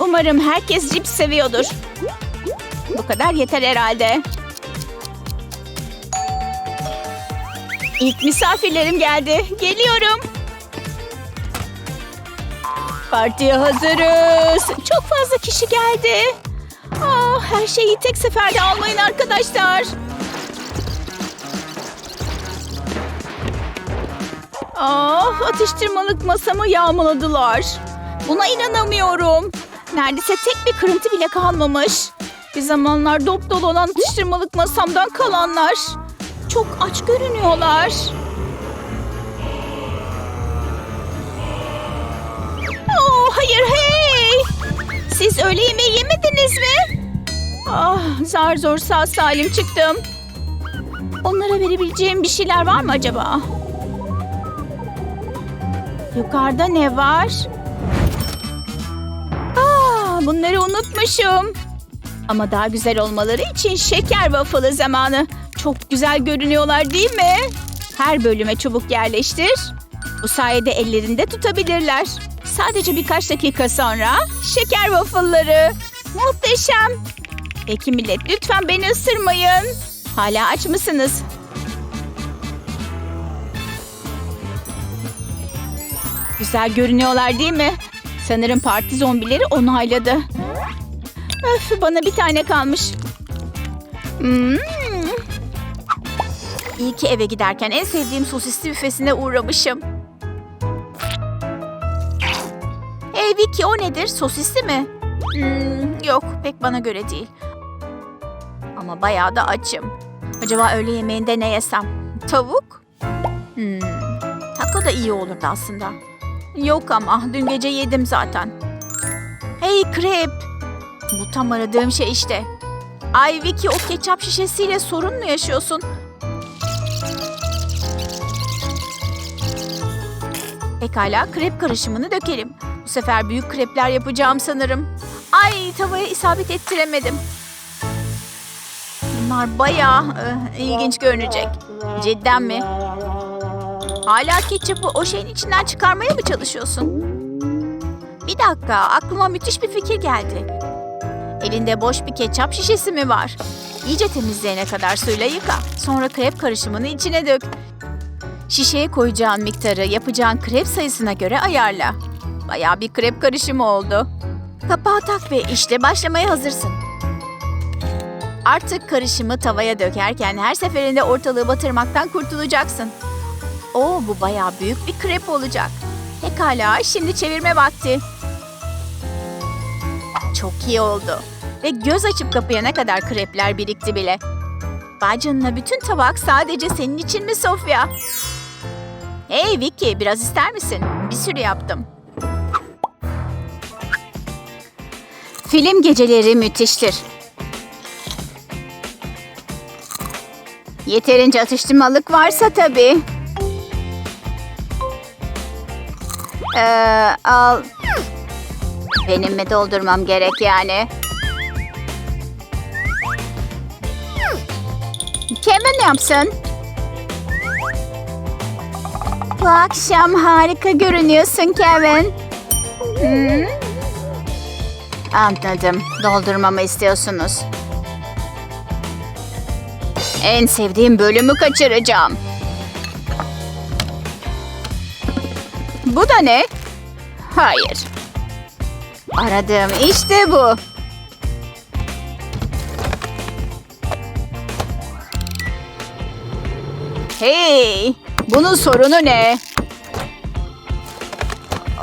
Umarım herkes cips seviyordur. Bu kadar yeter herhalde. İlk misafirlerim geldi. Geliyorum. Partiye hazırız. Çok fazla kişi geldi. Aa, her şeyi tek seferde almayın arkadaşlar. Ah, atıştırmalık masamı yağmaladılar. Buna inanamıyorum. Neredeyse tek bir kırıntı bile kalmamış. Bir zamanlar dop dolu olan atıştırmalık masamdan kalanlar. Çok aç görünüyorlar. Oh, hayır hey! Siz öğle yemeği yemediniz mi? Ah, zar zor sağ salim çıktım. Onlara verebileceğim bir şeyler var mı acaba? Yukarıda ne var? Bunları unutmuşum. Ama daha güzel olmaları için şeker waffle'ı zamanı. Çok güzel görünüyorlar değil mi? Her bölüme çubuk yerleştir. Bu sayede ellerinde tutabilirler. Sadece birkaç dakika sonra şeker waffle'ları. Muhteşem. Peki millet lütfen beni ısırmayın. Hala aç mısınız? Güzel görünüyorlar değil mi? Sanırım parti zombileri onayladı. Öf bana bir tane kalmış. Hmm. İyi ki eve giderken en sevdiğim sosisli büfesine uğramışım. Hey Vicky o nedir? Sosisli mi? Hmm, yok pek bana göre değil. Ama bayağı da açım. Acaba öğle yemeğinde ne yesem? Tavuk? Hmm, taco da iyi olurdu aslında. Yok ama dün gece yedim zaten. Hey krep. Bu tam aradığım şey işte. Ay Vicky o ketçap şişesiyle sorun mu yaşıyorsun? Pekala krep karışımını dökelim. Bu sefer büyük krepler yapacağım sanırım. Ay tavaya isabet ettiremedim. Bunlar bayağı eh, ilginç görünecek. Cidden mi? Hala ketçapı o şeyin içinden çıkarmaya mı çalışıyorsun? Bir dakika, aklıma müthiş bir fikir geldi. Elinde boş bir ketçap şişesi mi var? İyice temizleyene kadar suyla yıka. Sonra krep karışımını içine dök. Şişeye koyacağın miktarı yapacağın krep sayısına göre ayarla. Bayağı bir krep karışımı oldu. Kapağı tak ve işte başlamaya hazırsın. Artık karışımı tavaya dökerken her seferinde ortalığı batırmaktan kurtulacaksın. Oo bu bayağı büyük bir krep olacak. Pekala şimdi çevirme vakti. Çok iyi oldu. Ve göz açıp kapayana kadar krepler birikti bile. Vay canına bütün tabak sadece senin için mi Sofya? Hey Vicky biraz ister misin? Bir sürü yaptım. Film geceleri müthiştir. Yeterince atıştırmalık varsa tabii. Ee, al. Benim mi doldurmam gerek yani? Kevin yapsın. Bu akşam harika görünüyorsun Kevin. Hmm. Anladım. Doldurmamı istiyorsunuz. En sevdiğim bölümü kaçıracağım. Bu da ne? Hayır. Aradığım işte bu. Hey, bunun sorunu ne?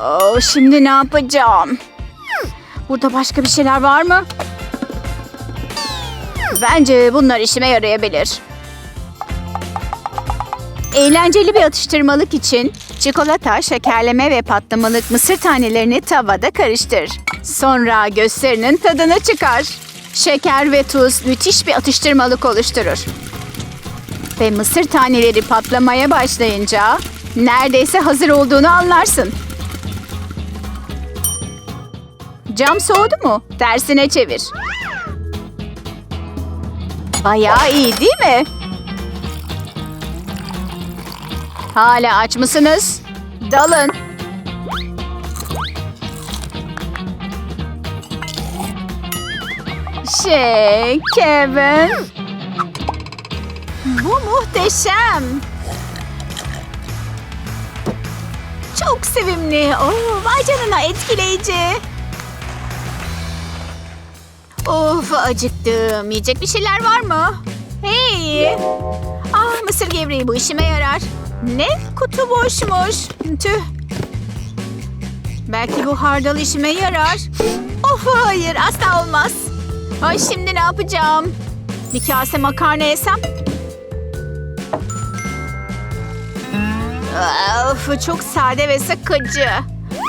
Oh, şimdi ne yapacağım? Burada başka bir şeyler var mı? Bence bunlar işime yarayabilir. Eğlenceli bir atıştırmalık için çikolata, şekerleme ve patlamalık mısır tanelerini tavada karıştır. Sonra gösterinin tadını çıkar. Şeker ve tuz müthiş bir atıştırmalık oluşturur. Ve mısır taneleri patlamaya başlayınca neredeyse hazır olduğunu anlarsın. Cam soğudu mu? Tersine çevir. Bayağı iyi değil mi? Hala aç mısınız? Dalın. Şey, Kevin. Bu muhteşem. Çok sevimli. Oo, vay canına etkileyici. Of acıktım. Yiyecek bir şeyler var mı? Hey. Ah mısır gevreği bu işime yarar. Ne? Kutu boşmuş. Tüh. Belki bu hardal işime yarar. Of hayır asla olmaz. Ay şimdi ne yapacağım? Bir kase makarna yesem? Of çok sade ve sıkıcı.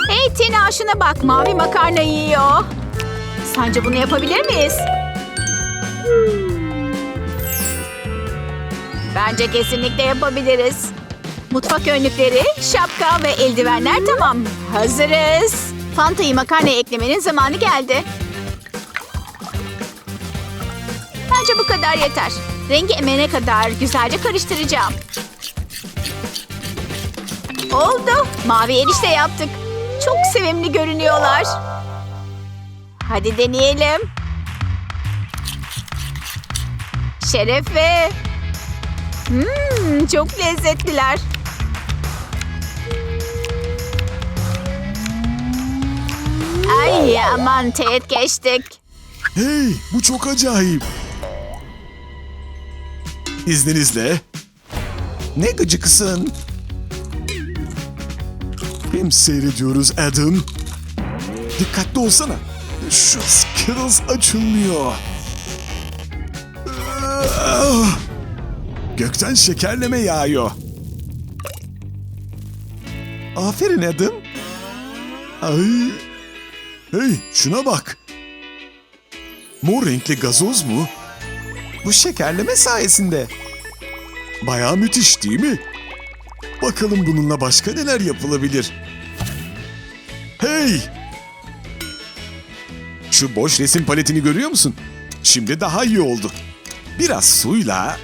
Hey Tina şuna bak mavi makarna yiyor. Sence bunu yapabilir miyiz? Bence kesinlikle yapabiliriz. Mutfak önlükleri, şapka ve eldivenler tamam. Hazırız. Fanta'yı makarnaya eklemenin zamanı geldi. Bence bu kadar yeter. Rengi emene kadar güzelce karıştıracağım. Oldu. Mavi erişte yaptık. Çok sevimli görünüyorlar. Hadi deneyelim. Şerefe. Hmm, çok lezzetliler. Ay aman teğet geçtik. Hey, bu çok acayip. İzninizle. Ne gıcıksın. Hem seyrediyoruz Adam. Dikkatli olsana. Şu Skittles açılmıyor. Ah! Gökten şekerleme yağıyor. Aferin Adam. Ay. Hey, şuna bak. Mor renkli gazoz mu? Bu şekerleme sayesinde. Bayağı müthiş değil mi? Bakalım bununla başka neler yapılabilir? Hey! Şu boş resim paletini görüyor musun? Şimdi daha iyi oldu. Biraz suyla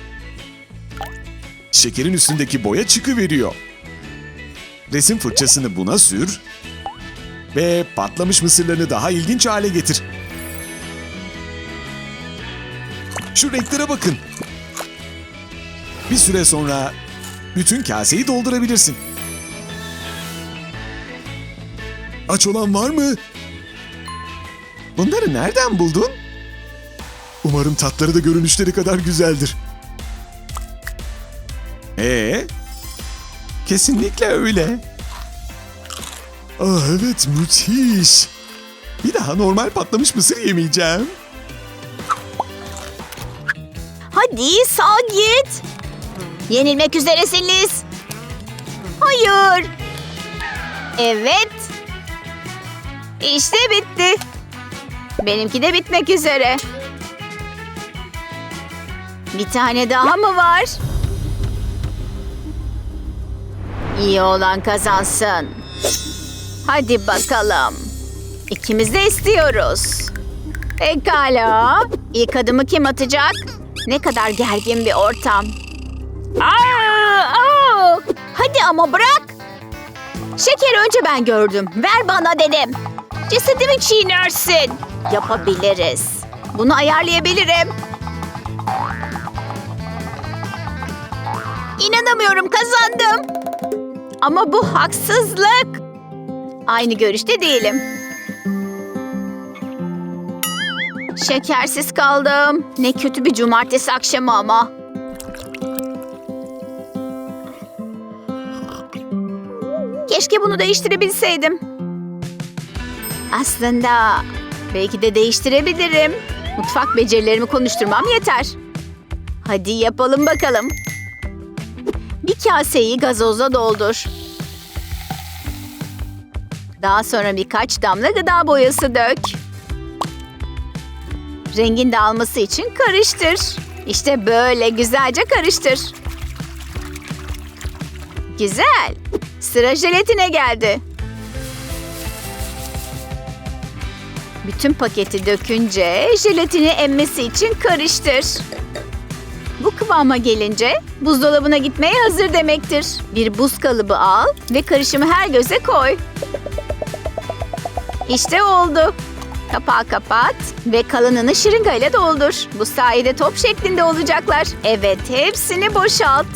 şekerin üstündeki boya çıkıveriyor. Resim fırçasını buna sür ve patlamış mısırlarını daha ilginç hale getir. Şu renklere bakın. Bir süre sonra bütün kaseyi doldurabilirsin. Aç olan var mı? Bunları nereden buldun? Umarım tatları da görünüşleri kadar güzeldir. Ee? Kesinlikle öyle. Ah evet müthiş. Bir daha normal patlamış mısır yemeyeceğim. Hadi sağ git. Yenilmek üzeresiniz. Hayır. Evet. İşte bitti. Benimki de bitmek üzere. Bir tane daha mı var? İyi olan kazansın. Hadi bakalım. İkimiz de istiyoruz. Pekala. İlk adımı kim atacak? Ne kadar gergin bir ortam. Aa, aa! Hadi ama bırak. Şekeri önce ben gördüm. Ver bana dedim. Cesedimi çiğnersin. Yapabiliriz. Bunu ayarlayabilirim. İnanamıyorum kazandım. Ama bu haksızlık. Aynı görüşte değilim. Şekersiz kaldım. Ne kötü bir cumartesi akşamı ama. Keşke bunu değiştirebilseydim. Aslında belki de değiştirebilirim. Mutfak becerilerimi konuşturmam yeter. Hadi yapalım bakalım. Bir kaseyi gazoza doldur. Daha sonra birkaç damla gıda boyası dök. Rengin dağılması için karıştır. İşte böyle güzelce karıştır. Güzel. Sıra jelatine geldi. Bütün paketi dökünce jelatini emmesi için karıştır. Bu kıvama gelince buzdolabına gitmeye hazır demektir. Bir buz kalıbı al ve karışımı her göze koy. İşte oldu. Kapağı kapat ve kalanını şırıngayla doldur. Bu sayede top şeklinde olacaklar. Evet, hepsini boşalt.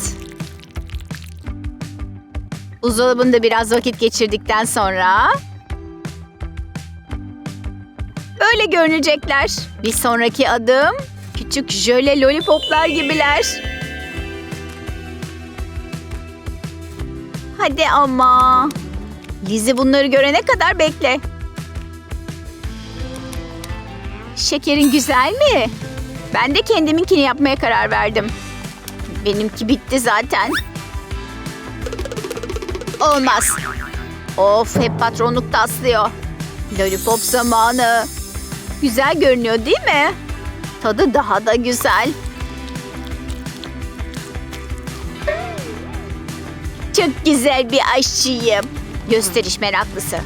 Buzdolabında biraz vakit geçirdikten sonra... Böyle görünecekler. Bir sonraki adım küçük jöle lollipoplar gibiler. Hadi ama. Lizzie bunları görene kadar bekle. Şekerin güzel mi? Ben de kendiminkini yapmaya karar verdim. Benimki bitti zaten. Olmaz. Of hep patronluk taslıyor. Lollipop zamanı. Güzel görünüyor değil mi? Tadı daha da güzel. Çok güzel bir aşçıyım. Gösteriş meraklısı.